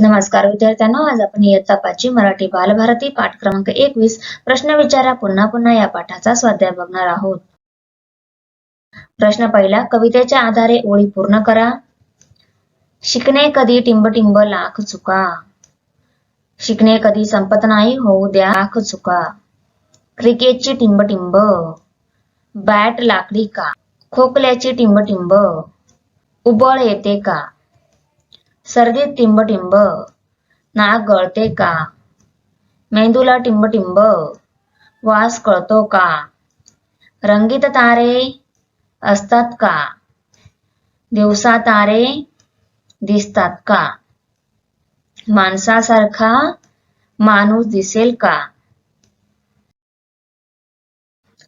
नमस्कार विद्यार्थ्यांनो आज आपण इयत्ता पाचवी मराठी बालभारती पाठ क्रमांक एकवीस. प्रश्न विचारा पुन्हा पुन्हा या पाठाचा स्वाध्याय बघणार आहोत. प्रश्न पहिला कवितेच्या आधारे ओळी पूर्ण करा. शिकणे कधी टिंबटिंब लाख चुका. शिकणे कधी संपत नाही होऊ द्या लाख चुका. क्रिकेटची टिंबटिंब. बॅट लाकडी का. खोकल्याची टिंबटिंब. उबळ येते का. सर्दीत टिंबटिंब. नाक गळते का? मेंदूला टिंबटिंब. वास कळतो का? रंगीत तारे असतात का? दिवसा तारे दिसतात का? माणसासारखा माणूस दिसेल का?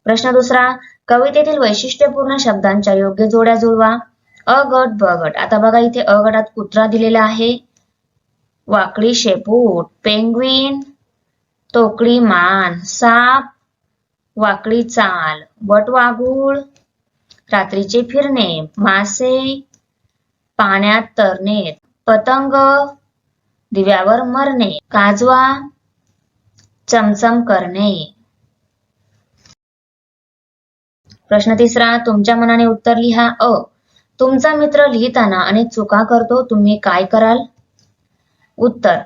प्रश्न दुसरा कवितेतील वैशिष्ट्यपूर्ण शब्दांच्या योग्य जोड्या जुळवा. अ गट ब गट आता बघा इथे अ गटात कुत्रा दिलेला आहे. वाकडी शेपूट पेंग्विन तोकडी मान साप वाकडी चाल वटवाघूळ रात्रीचे फिरणे मासे पाण्यात तरणे पतंग दिव्यावर मरणे काजवा चमचम करणे. प्रश्न तिसरा तुमच्या मनाने उत्तर लिहा अ. तुमचा मित्र लिहिताना अनेक चुका करतो तुम्ही काय कराल? उत्तर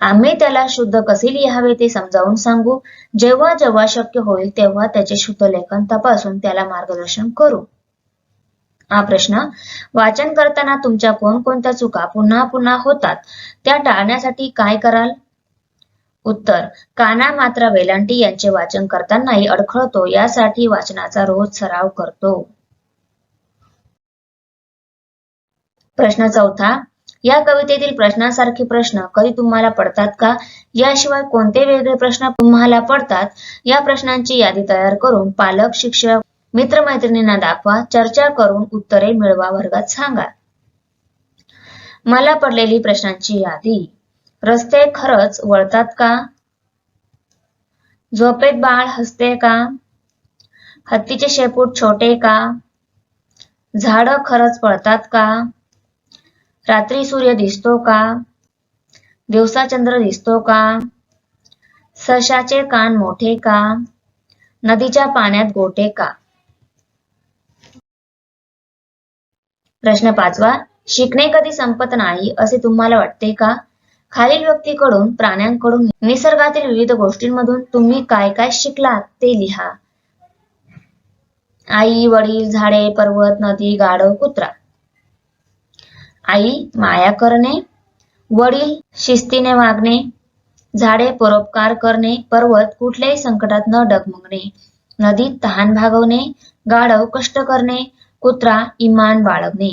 आम्ही त्याला शुद्ध कसे लिहावे ते समजावून सांगू. जेव्हा जेव्हा शक्य होईल तेव्हा त्याचे शुद्ध लेखन तपासून त्याला मार्गदर्शन करू. हा प्रश्न वाचन करताना तुमच्या कोणकोणत्या चुका पुन्हा पुन्हा होतात त्या टाळण्यासाठी काय कराल? उत्तर काना मात्रा वेलांटी यांचे वाचन करतानाही अडखळतो यासाठी वाचनाचा रोज सराव करतो. प्रश्न चौथा या कवितेतील प्रश्नासारखे प्रश्न कधी तुम्हाला पडतात का? याशिवाय कोणते वेगळे प्रश्न तुम्हाला पडतात? या प्रश्नांची यादी तयार करून पालक शिक्षक मित्रमैत्रिणींना दाखवा चर्चा करून उत्तरे मिळवा वर्गात सांगा. मला पडलेली प्रश्नांची यादी रस्ते खरंच वळतात का? झोपेत बाळ हसते का? हत्तीचे शेपूट छोटे का? झाडं खरंच पळतात का? रात्री सूर्य दिसतो का? दिवसा चंद्र दिसतो का? सशाचे कान मोठे का? नदीच्या पाण्यात गोटे का? प्रश्न पाचवा शिकणे कधी संपत नाही असे तुम्हाला वाटते का? खालील व्यक्तीकडून प्राण्यांकडून निसर्गातील विविध गोष्टींमधून तुम्ही काय काय शिकलात ते लिहा. आई वडील झाडे पर्वत नदी गाढव कुत्रा. आई माया करणे वडील शिस्तीने वागणे झाडे परोपकार करणे पर्वत कुठल्याही संकटात न डगमगणे नदीत तहान भागवणे गाढव कष्ट करणे कुत्रा इमान बाळगणे.